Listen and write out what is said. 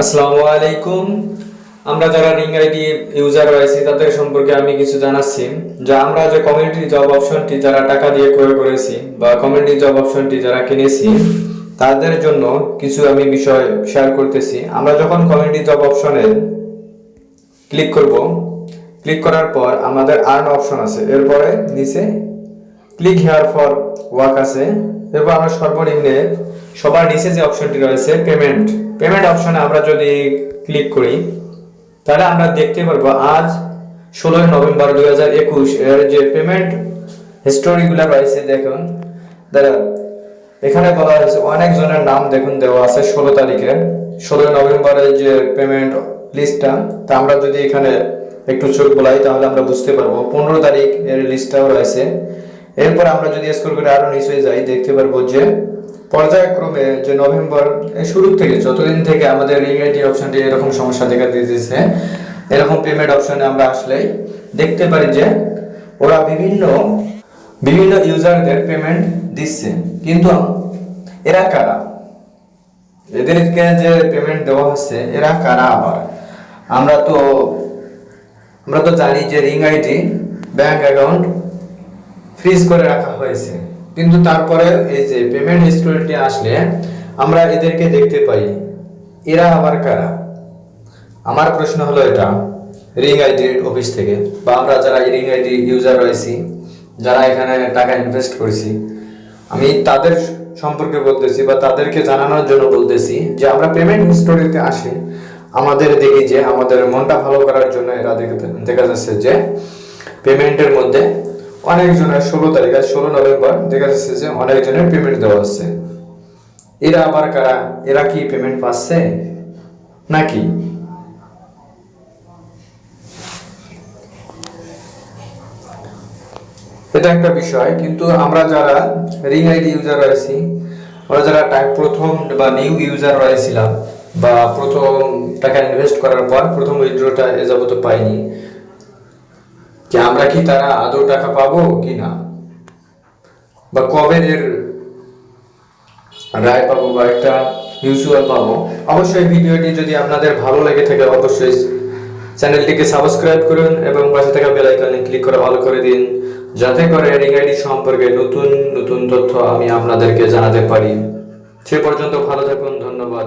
আসসালামু আলাইকুম। আমরা যারা রিং আইডি ইউজার রয়েছে, তাদের সম্পর্কে আমি কিছু জানাচ্ছি। যে আমরা যে কমিউনিটি জব অপশনটি যারা টাকা দিয়ে ক্রয় করেছি বা কমিউনিটি জব অপশনটি যারা কিনেছি, তাদের জন্য কিছু আমি বিষয় শেয়ার করতেছি। আমরা যখন কমিউনিটি জব অপশনে ক্লিক করব ক্লিক করার পর আমাদের আর্ন অপশন আছে। এরপরে নিচে ক্লিক হেয়ার ফর ওয়ার্ক আছে। এরপর আমরা সর্বনিম্নে সবার নিচে যে অপশনটি রয়েছে পেমেন্ট পেমেন্ট অপশনে আমরা যদি ক্লিক করি, তাহলে আমরা দেখতে পারব আজ ষোলোই নভেম্বর দুই হাজার একুশ, এর যে পেমেন্ট হিস্টোরিগুলো রয়েছে, দেখুন। দাদা এখানে বলা হয়েছে অনেক জনের নাম দেখুন দেওয়া আছে ষোলো তারিখে। ষোলোই নভেম্বরের যে পেমেন্ট লিস্টটা তা আমরা যদি এখানে একটু চোখ বলাই, তাহলে আমরা বুঝতে পারব। পনেরো তারিখ এর লিস্টটাও রয়েছে। এরপর আমরা যদি স্কোর করে আরও নিচে যাই, দেখতে পারব যে পর্যায়ক্রমে যে নভেম্বর শুরু থেকে যতদিন থেকে আমাদের রিং অপশনটি এরকম সমস্যা দেখা দিতেছে, এরকম পেমেন্ট অপশনে আমরা আসলেই দেখতে পারি যে ওরা বিভিন্ন বিভিন্ন ইউজারদের পেমেন্ট দিচ্ছে। কিন্তু এরা কারা? এদেরকে যে পেমেন্ট দেওয়া হচ্ছে, এরা কারা আবার? আমরা তো আমরা তো জানি যে ring ID, bank account freeze করে রাখা হয়েছে। কিন্তু তারপরে এই যে পেমেন্ট হিস্টোরিটি আসলে আমরা এদেরকে দেখতে পাই। এরা আবার কারা? আমার প্রশ্ন হলো এটা রিং আইডি অফিস থেকে। বা আমরা যারা রিং আইডি ইউজার রয়েছি, যারা এখানে টাকা ইনভেস্ট করেছি, আমি তাদের সম্পর্কে বলতেছি বা তাদেরকে জানানোর জন্য বলতেছি যে আমরা পেমেন্ট হিস্টোরিতে আসি। আমাদের দেখি যে আমাদের মনটা ভালো করার জন্য এরা দেখা যাচ্ছে যে পেমেন্টের মধ্যে অনেকজনের ষোলো তারিখ, আজ ষোলো নভেম্বর দেখা যাচ্ছে যে অনেকজনের পেমেন্ট দেওয়া হচ্ছে। এরা আবার কারা? এরা কি পেমেন্ট পাচ্ছে? নাকি? এটা একটা বিষয়, কিন্তু আমরা যারা রিং আইডি ইউজার রয়েছি, আমরা যারা প্রথম বা নিউ ইউজার রয়েছিলাম, বা প্রথম টাকা ইনভেস্ট করার পর প্রথম উইথড্রটা এ যাবত পাইনি যে আমরা কি তারা আদৌ টাকা পাবো কি না? বা কবে এর রায় পাবো বা একটা মিউচুয়াল পাবো? অবশ্যই ভিডিওটি যদি আপনাদের ভালো লেগে থাকে, অবশ্যই চ্যানেলটিকে সাবস্ক্রাইব করুন এবং পাশে থাকা বেল আইকনে ক্লিক করে অল করে দিন, যাতে করে রিং আইডি সম্পর্কে নতুন নতুন তথ্য আমি আপনাদেরকে জানাতে পারি। সে পর্যন্ত ভালো থাকুন, ধন্যবাদ।